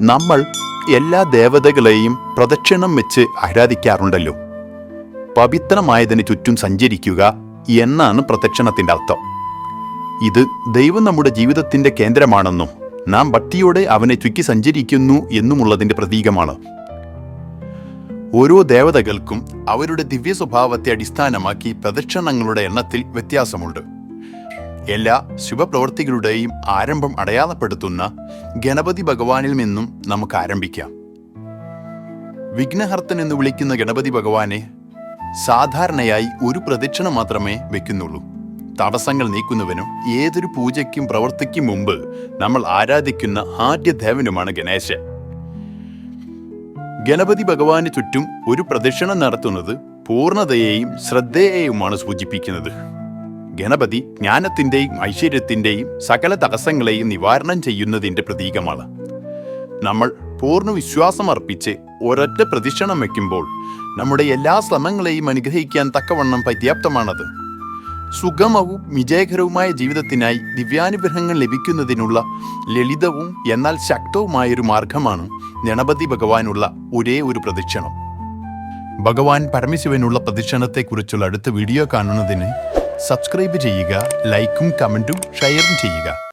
നമ്മൾ എല്ലാ ദേവതകളെയും പ്രദക്ഷിണം വെച്ച് ആരാധിക്കാറുണ്ടല്ലോ. പവിത്രമായതിന് ചുറ്റും സഞ്ചരിക്കുക എന്നാണ് പ്രദക്ഷിണത്തിന്റെ അർത്ഥം. ഇത് ദൈവം നമ്മുടെ ജീവിതത്തിന്റെ കേന്ദ്രമാണെന്നും നാം ഭക്തിയോടെ അവനെ ചുറ്റി സഞ്ചരിക്കുന്നു എന്നുമുള്ളതിന്റെ പ്രതീകമാണ്. ഓരോ ദേവതകൾക്കും അവരുടെ ദിവ്യ സ്വഭാവത്തെ അടിസ്ഥാനമാക്കി പ്രദക്ഷിണങ്ങളുടെ എണ്ണത്തിൽ വ്യത്യാസമുണ്ട്. എല്ലാ ശുഭപ്രവൃത്തികളുടെയും ആരംഭം അടയാളപ്പെടുത്തുന്ന ഗണപതി ഭഗവാനിൽ നിന്നും നമുക്ക് ആരംഭിക്കാം. വിഘ്നഹർത്തൻ എന്ന് വിളിക്കുന്ന ഗണപതി ഭഗവാനെ സാധാരണയായി ഒരു പ്രദക്ഷിണം മാത്രമേ വെക്കുന്നുള്ളൂ. തടസ്സങ്ങൾ നീക്കുന്നവനും ഏതൊരു പൂജയ്ക്കും പ്രവൃത്തിക്കും മുമ്പ് നമ്മൾ ആരാധിക്കുന്ന ആദ്യ ദേവനുമാണ് ഗണേശൻ. ഗണപതി ഭഗവാന് ചുറ്റും ഒരു പ്രദക്ഷിണം നടത്തുന്നത് പൂർണതയെയും ശ്രദ്ധയെയുമാണ് സൂചിപ്പിക്കുന്നത്. ഗണപതി ജ്ഞാനത്തിന്റെയും ഐശ്വര്യത്തിന്റെയും സകല തടസ്സങ്ങളെയും നിവാരണം ചെയ്യുന്നതിന്റെ പ്രതീകമാണ്. നമ്മൾ പൂർണ വിശ്വാസം അർപ്പിച്ച് ഒരൊറ്റ പ്രദക്ഷിണം വയ്ക്കുമ്പോൾ നമ്മുടെ എല്ലാ ശ്രമങ്ങളെയും അനുഗ്രഹിക്കാൻ തക്കവണ്ണം പര്യാപ്തമാണത്. സുഗമവും വിജയകരവുമായ ജീവിതത്തിനായി ദിവ്യാനുഗ്രഹങ്ങൾ ലഭിക്കുന്നതിനുള്ള ലളിതവും എന്നാൽ ശക്തവുമായൊരു മാർഗമാണ് ഗണപതി ഭഗവാനുള്ള ഒരേ ഒരു പ്രദക്ഷിണം ഭഗവാൻ പരമശിവനുള്ള പ്രദക്ഷിണത്തെക്കുറിച്ചുള്ള അടുത്ത വീഡിയോ കാണുന്നതിന് സബ്സ്ക്രൈബ് ചെയ്യുക ലൈക്കും കമന്റും ഷെയറും ചെയ്യുക.